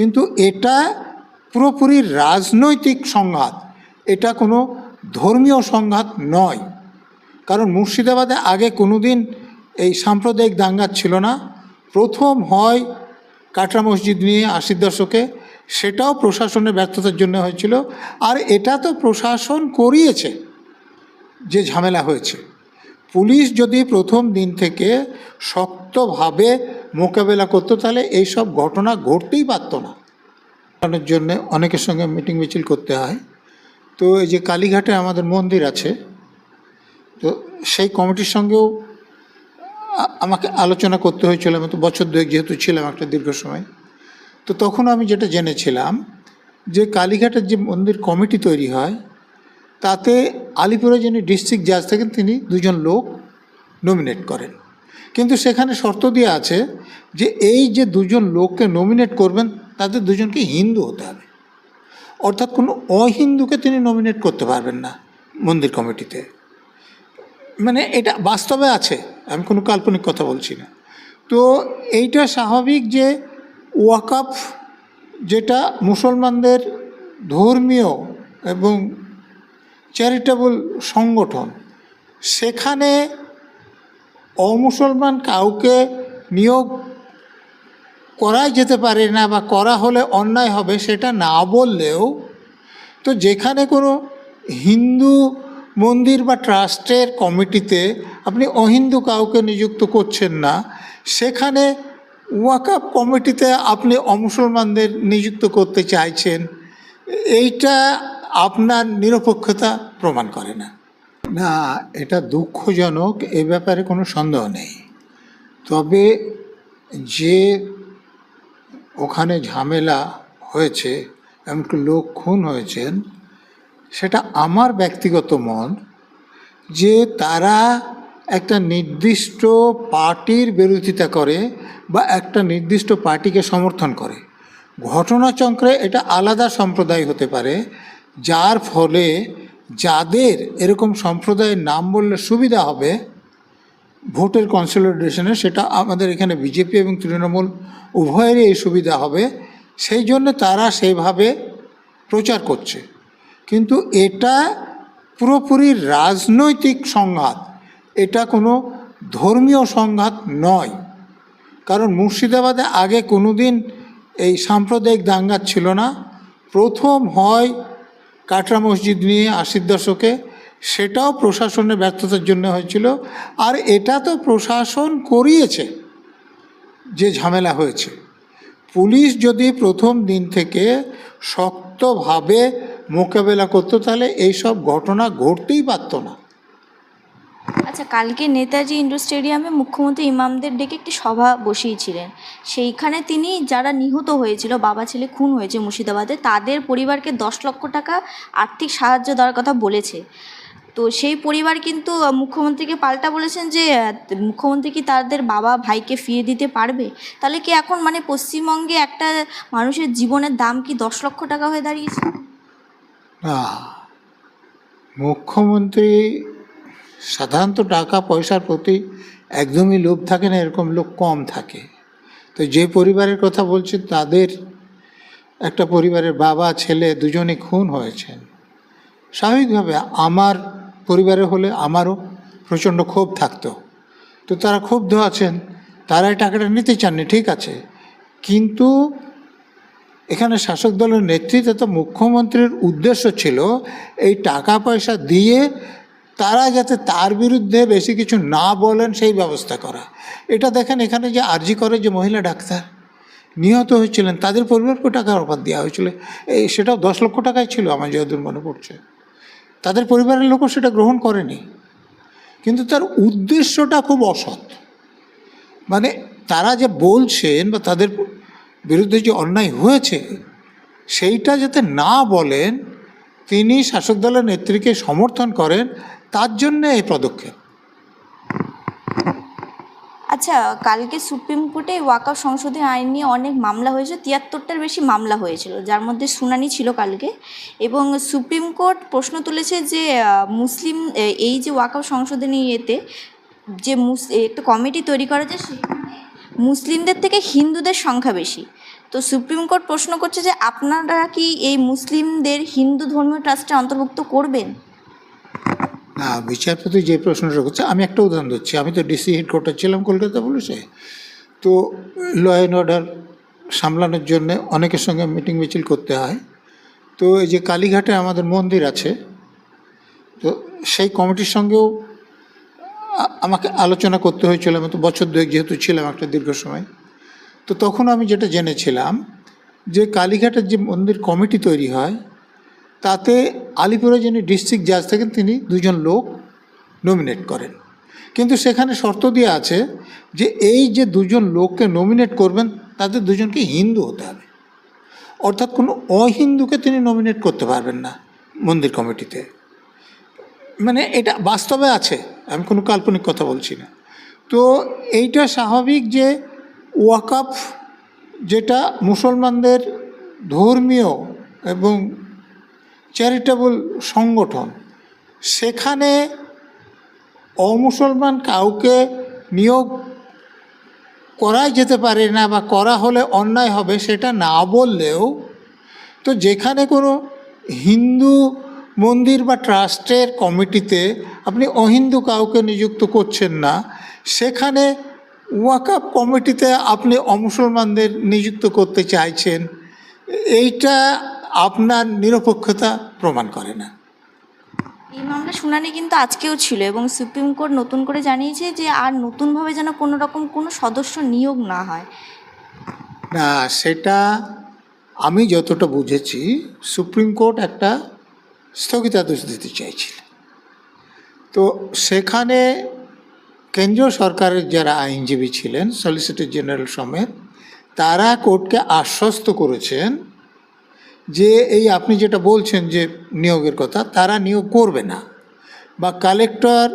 কিন্তু এটা পুরোপুরি রাজনৈতিক সংঘাত। এটা কোনো ধর্মীয় সংঘাত নয়। কারণ মুর্শিদাবাদে আগে কোনোদিন এই সাম্প্রদায়িক দাঙ্গা ছিল না। প্রথম হয় কাটরা মসজিদ নিয়ে আশির দশকে। সেটাও প্রশাসনের ব্যর্থতার জন্য হয়েছিল। আর এটা তো প্রশাসন করিয়েছে যে ঝামেলা হয়েছে। পুলিশ যদি প্রথম দিন থেকে শক্তভাবে মোকাবেলা করতো, তাহলে এইসব ঘটনা ঘটতেই পারতো না। কারণের জন্য অনেকের সঙ্গে মিটিং মিছিল করতে হয়। তো এই যে কালীঘাটে আমাদের মন্দির আছে, তো সেই কমিটির সঙ্গেও আমাকে আলোচনা করতে হয়েছিল। আমি তো বছর দুয়েক যেহেতু ছিলাম একটা দীর্ঘ সময়। তো তখন আমি যেটা জেনেছিলাম যে কালীঘাটের যে মন্দির কমিটি তৈরি হয়, তাতে আলিপুরে যিনি ডিস্ট্রিক্ট জাজ থাকেন তিনি দুজন লোক নমিনেট করেন। কিন্তু সেখানে শর্ত দিয়ে আছে যে এই যে দুজন লোককে নমিনেট করবেন, তাদের দুজনকে হিন্দু হতে হবে। অর্থাৎ কোনো অহিন্দুকে তিনি নমিনেট করতে পারবেন না মন্দির কমিটিতে। মানে এটা বাস্তবে আছে, আমি কোনো কাল্পনিক কথা বলছি না। তো এইটা স্বাভাবিক যে ওয়াকাফ যেটা মুসলমানদের ধর্মীয় এবং চ্যারিটেবল সংগঠন, সেখানে অমুসলমান কাউকে নিয়োগ করাই যেতে পারে না বা করা হলে অন্যায় হবে সেটা না বললেও, তো যেখানে কোনো হিন্দু মন্দির বা ট্রাস্টের কমিটিতে আপনি অহিন্দু কাউকে নিযুক্ত করছেন না, সেখানে ওয়াকাপ কমিটিতে আপনি অমুসলমানদের নিযুক্ত করতে চাইছেন, এইটা আপনার নিরপেক্ষতা প্রমাণ করে না। না, এটা দুঃখজনক, এ ব্যাপারে কোনো সন্দেহ নেই। তবে যে ওখানে ঝামেলা হয়েছে, এমনকি লোক খুন হয়েছেন, সেটা আমার ব্যক্তিগত মন যে তারা একটা নির্দিষ্ট পার্টির বিরোধিতা করে বা একটা নির্দিষ্ট পার্টিকে সমর্থন করে। ঘটনাচক্রে এটা আলাদা সম্প্রদায় হতে পারে, যার ফলে যাদের এরকম সম্প্রদায়ের নাম বললে সুবিধা হবে, ভোটের কনসলিডেশনে সেটা আমাদের এখানে বিজেপি এবং তৃণমূল উভয়েরই এই সুবিধা হবে। সেই জন্য তারা সেইভাবে প্রচার করছে। কিন্তু এটা পুরোপুরি রাজনৈতিক সংঘাত। এটা কোনো ধর্মীয় সংঘাত নয়। কারণ মুর্শিদাবাদে আগে কোনোদিন এই সাম্প্রদায়িক দাঙ্গা ছিল না। প্রথম হয় কাটরা মসজিদ নিয়ে আশির দশকে সেটাও প্রশাসনের ব্যর্থতার জন্য হয়েছিল। আর এটা তো প্রশাসন করিয়েছে যে ঝামেলা হয়েছে। পুলিশ যদি প্রথম দিন থেকে শক্তভাবে মোকাবেলা করতো, তাহলে এইসব ঘটনা ঘটতেই পারতো না। আচ্ছা কালকে নেতাজি ইন্ডোর স্টেডিয়ামে মুখ্যমন্ত্রী ইমামদের ডেকে একটি সভা বসিয়েছিলেন। সেইখানে তিনি যারা নিহত হয়েছিল, বাবা ছেলে খুন হয়েছে মুর্শিদাবাদে, তাদের পরিবারকে দশ লক্ষ টাকা আর্থিক সাহায্য দেওয়ার কথা বলেছে। তো সেই পরিবার কিন্তু মুখ্যমন্ত্রীকে পাল্টা বলেছেন যে, মুখ্যমন্ত্রী কি তাদের বাবা ভাইকে ফিরিয়ে দিতে পারবে? তাহলে কি এখন মানে পশ্চিমবঙ্গে একটা মানুষের জীবনের দাম কি দশ লক্ষ টাকা হয়ে দাঁড়িয়েছে? না, মুখ্যমন্ত্রী সাধারণত টাকা, পয়সার প্রতি একদমই লোভ থাকে না, এরকম লোক কম থাকে। তো যে পরিবারের কথা বলছি, তাদের একটা পরিবারের বাবা, ছেলে দুজনে খুন হয়েছেন। স্বাভাবিকভাবে আমার পরিবারে হলে আমারও প্রচণ্ড ক্ষোভ থাকতো। তো তারা ক্ষুব্ধ আছেন, তারা এই টাকাটা নিতে চাননি, ঠিক আছে। কিন্তু এখানে শাসক দলের নেতৃত্বে তো মুখ্যমন্ত্রীর উদ্দেশ্য ছিল, এই টাকা পয়সা দিয়ে তারা যাতে তার বিরুদ্ধে বেশি কিছু না বলেন, সেই ব্যবস্থা করা। এটা দেখেন এখানে যে আর্জি করে যে মহিলা ডাক্তার, নিহত হয়েছিলেন, তাদের পরিবারকে টাকার অফার দেওয়া হয়েছিল। এই সেটাও দশ লক্ষ টাকায় ছিল, আমার যতদূর মনে পড়ছে। তাদের পরিবারের লোকও সেটা গ্রহণ করেনি। কিন্তু তার উদ্দেশ্যটা খুব অসৎ। মানে তারা যে বলছেন বা তাদের বিরুদ্ধে যে অন্যায় হয়েছে, সেইটা যাতে না বলেন তিনি শাসক দলের নেত্রীকে সমর্থন করেন, তার জন্য এই পদক্ষেপ। আচ্ছা কালকে সুপ্রিম কোর্টে ওয়াকআপ সংশোধনী আইন নিয়ে অনেক মামলা হয়েছে, তিয়াত্তরটার বেশি মামলা হয়েছিল, যার মধ্যে শুনানি ছিল কালকে। এবং সুপ্রিম কোর্ট প্রশ্ন তুলেছে যে মুসলিম এই যে ওয়াকআপ সংশোধনী ইয়েতে যে মুস একটা কমিটি তৈরি করা যায় মুসলিমদের থেকে হিন্দুদের সংখ্যা বেশি। তো সুপ্রিম কোর্ট প্রশ্ন করছে যে আপনারা কি এই মুসলিমদের হিন্দু ধর্মীয় ট্রাস্টে অন্তর্ভুক্ত করবেন? না, বিচারপতি যে প্রশ্নটা করছে, আমি একটা উদাহরণ দিচ্ছি। আমি তো ডিসি হেডকোয়ার্টার ছিলাম কলকাতা পুলিশে। তো ল অ্যান্ড অর্ডার সামলানোর জন্য অনেকের সঙ্গে মিটিং মিছিল করতে হয়। তো এই যে কালীঘাটে আমাদের মন্দির আছে, তো সেই কমিটির সঙ্গেও আমাকে আলোচনা করতে হয়েছিল। আমি তো বছর দুয়েক যেহেতু ছিলাম একটা দীর্ঘ সময়। তো তখন আমি যেটা জেনেছিলাম যে কালীঘাটের যে মন্দির কমিটি তৈরি হয়, তাতে আলিপুরে যিনি ডিস্ট্রিক্ট জাজ থাকেন, তিনি দুজন লোক নমিনেট করেন। কিন্তু সেখানে শর্ত দিয়ে আছে যে এই যে দুজন লোককে নমিনেট করবেন তাদের দুজনকে হিন্দু হতে হবে। অর্থাৎ কোনো অহিন্দুকে তিনি নমিনেট করতে পারবেন না মন্দির কমিটিতে। মানে এটা বাস্তবে আছে, আমি কোনো কাল্পনিক কথা বলছি না। তো এইটা স্বাভাবিক যে ওয়াকাফ, যেটা মুসলমানদের ধর্মীয় এবং চ্যারিটেবল সংগঠন। সেখানে অমুসলমান কাউকে নিয়োগ করাই যেতে পারে না বা করা হলে অন্যায় হবে সেটা না বললেও, তো যেখানে কোনো হিন্দু মন্দির বা ট্রাস্টের কমিটিতে আপনি অহিন্দু কাউকে নিযুক্ত করছেন না, সেখানে ওয়াকাপ কমিটিতে আপনি অমুসলমানদের নিযুক্ত করতে চাইছেন এইটা আপনার নিরপেক্ষতা প্রমাণ করে না। এই মামলা শুনানি কিন্তু আজকেও ছিল এবং সুপ্রিম কোর্ট নতুন করে জানিয়েছে যে আর নতুনভাবে যেন কোনো রকম কোনো সদস্য নিয়োগ না হয়। না সেটা আমি যতটা বুঝেছি সুপ্রিম কোর্ট একটা স্থগিতাদেশ দিতে চাইছিল। তো সেখানে কেন্দ্রীয় সরকারের যারা আইনজীবী ছিলেন সলিসিটর জেনারেল সমেত, তারা কোর্টকে আশ্বস্ত করেছেন যে এই আপনি যেটা বলছেন যে নিয়োগের কথা, তারা নিয়োগ করবে না। বা কালেক্টর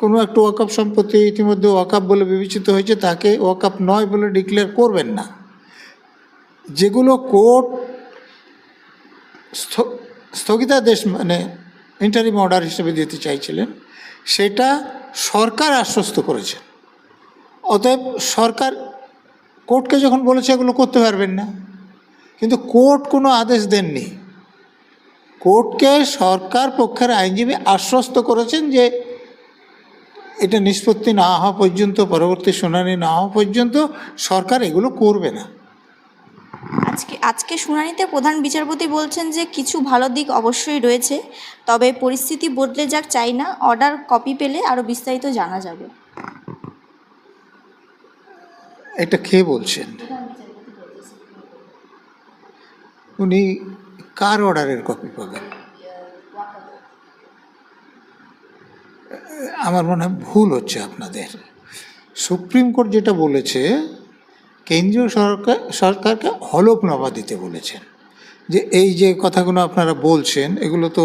কোনো একটা ওয়াকাপ সম্পত্তি ইতিমধ্যে ওয়াকাপ বলে বিবেচিত হয়েছে, তাকে ওয়াকাপ নয় বলে ডিক্লেয়ার করবেন না। যেগুলো কোর্ট স্থগিতাদেশ মানে ইন্টারিম অর্ডার হিসেবে দিতে চাইছিলেন, সেটা সরকার আশ্বস্ত করেছে। অতএব সরকার কোর্টকে যখন বলেছে এগুলো করতে পারবেন না, কিন্তু কোর্ট কোনো আদেশ দেননি। কোর্টকে সরকার পক্ষের আইনজীবী আশ্বস্ত করেছেন যে এটা নিষ্পত্তি না হওয়া পর্যন্ত, পরবর্তী শুনানি না হওয়া পর্যন্ত সরকার এগুলো করবে না। আজকে শুনানিতে প্রধান বিচারপতি বলছেন যে কিছু ভালো দিক অবশ্যই রয়েছে, তবে পরিস্থিতি বদলে যাক চাই না, অর্ডার কপি পেলে আরও বিস্তারিত জানা যাবে। এটা কে বলছেন? উনি কার অর্ডারের কপি পাবেন? আমার মনে হয় ভুল হচ্ছে আপনাদের। সুপ্রিম কোর্ট যেটা বলেছে কেন্দ্রীয় সরকার, সরকারকে হলফনামা দিতে বলেছেন। যে এই যে কথাগুলো আপনারা বলছেন, এগুলো তো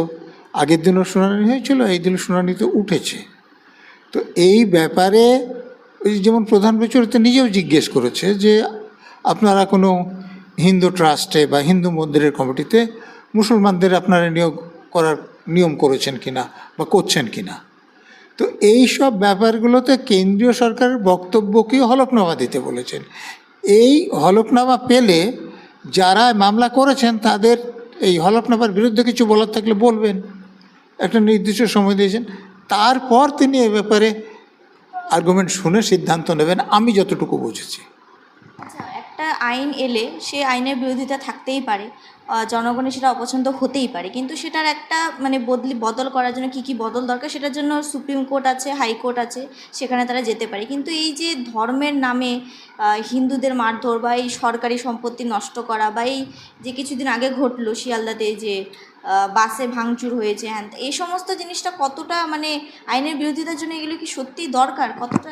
আগের দিনও শুনানি হয়েছিল, এই দিনও শুনানিতে উঠেছে। তো এই ব্যাপারে যেমন প্রধান বিচারপতি নিজেও জিজ্ঞেস করেছে যে, আপনারা কোনো হিন্দু ট্রাস্টে বা হিন্দু মন্দিরের কমিটিতে মুসলমানদের আপনারা নিয়োগ করার নিয়ম করেছেন কিনা বা করছেন কিনা? তো এই সব ব্যাপারগুলোতে কেন্দ্রীয় সরকারের বক্তব্যকেই হলফনামা দিতে বলেছেন। এই হলফনামা পেলে যারা মামলা করেছেন তাদের এই হলফনামার বিরুদ্ধে কিছু বলার থাকলে বলবেন। একটা নির্দিষ্ট সময় দিয়েছেন। তারপর তিনি এ ব্যাপারে আর্গুমেন্ট শুনে সিদ্ধান্ত নেবেন। আমি যতটুকু বুঝেছি। আচ্ছা একটা আইন এলে সে আইনের বিরোধিতা থাকতেই পারে। জনগণের সেটা অপছন্দ হতেই পারে। কিন্তু সেটার একটা মানে বদলি, বদল করার জন্য কী কী বদল দরকার সেটার জন্য সুপ্রিম কোর্ট আছে হাইকোর্ট আছে, সেখানে তারা যেতে পারে। কিন্তু এই যে ধর্মের নামে হিন্দুদের মারধর বা এই সরকারি সম্পত্তি নষ্ট করা বা এই যে কিছুদিন আগে ঘটলো শিয়ালদাতে যে বাসে ভাঙচুর হয়েছে, হ্যান, এই সমস্ত জিনিসটা কতটা মানে আইনের বিরোধিতার জন্য এগুলো কি সত্যিই দরকার? কতটা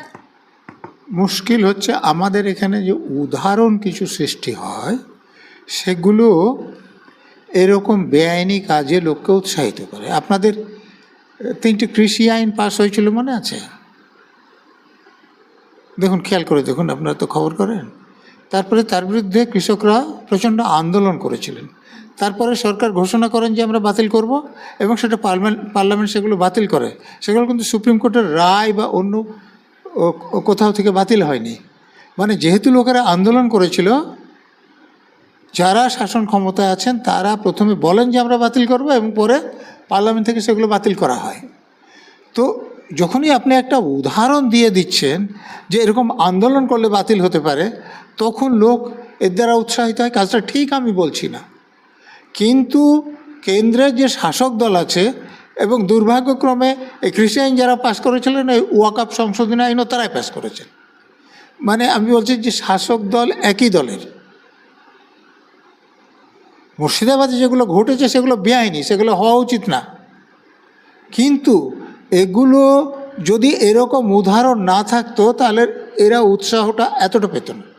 মুশকিল হচ্ছে আমাদের এখানে যে উদাহরণ কিছু সৃষ্টি হয়, সেগুলো এরকম বেআইনি কাজে লোককে উৎসাহিত করে। আপনাদের তিনটে কৃষি আইন পাশ হয়েছিল মনে আছে? দেখুন, খেয়াল করে দেখুন, আপনারা তো খবর করেন। তারপরে তার বিরুদ্ধে কৃষকরা প্রচণ্ড আন্দোলন করেছিলেন। তারপরে সরকার ঘোষণা করেন যে আমরা বাতিল করব এবং সেটা পার্লামেন্ট পার্লামেন্ট সেগুলো বাতিল করে। সেগুলো কিন্তু সুপ্রিম কোর্টের রায় বা অন্য কোথাও থেকে বাতিল হয়নি। মানে যেহেতু লোকেরা আন্দোলন করেছিল যারা শাসন ক্ষমতায় আছেন, তারা প্রথমে বলেন যে আমরা বাতিল করব এবং পরে পার্লামেন্ট থেকে সেগুলো বাতিল করা হয়। তো যখনই আপনি একটা উদাহরণ দিয়ে দিচ্ছেন যে এরকম আন্দোলন করলে বাতিল হতে পারে, তখন লোক এর দ্বারা উৎসাহিত হয়, কাজটা ঠিক আমি বলছি না। কিন্তু কেন্দ্রের যে শাসক দল আছে এবং দুর্ভাগ্যক্রমে এই খ্রিস্টান যারা পাশ করেছিলেন, এই ওয়াকাপ সংশোধনী আইনও তারাই পাশ করেছেন। মানে আমি বলছি যে শাসক দল একই দলের। মুর্শিদাবাদে যেগুলো ঘটেছে, সেগুলো বেআইনি, সেগুলো হওয়া উচিত না। কিন্তু এগুলো যদি এরকম উদাহরণ না থাকতো, তাহলে এরা উৎসাহটা এতটা পেত না।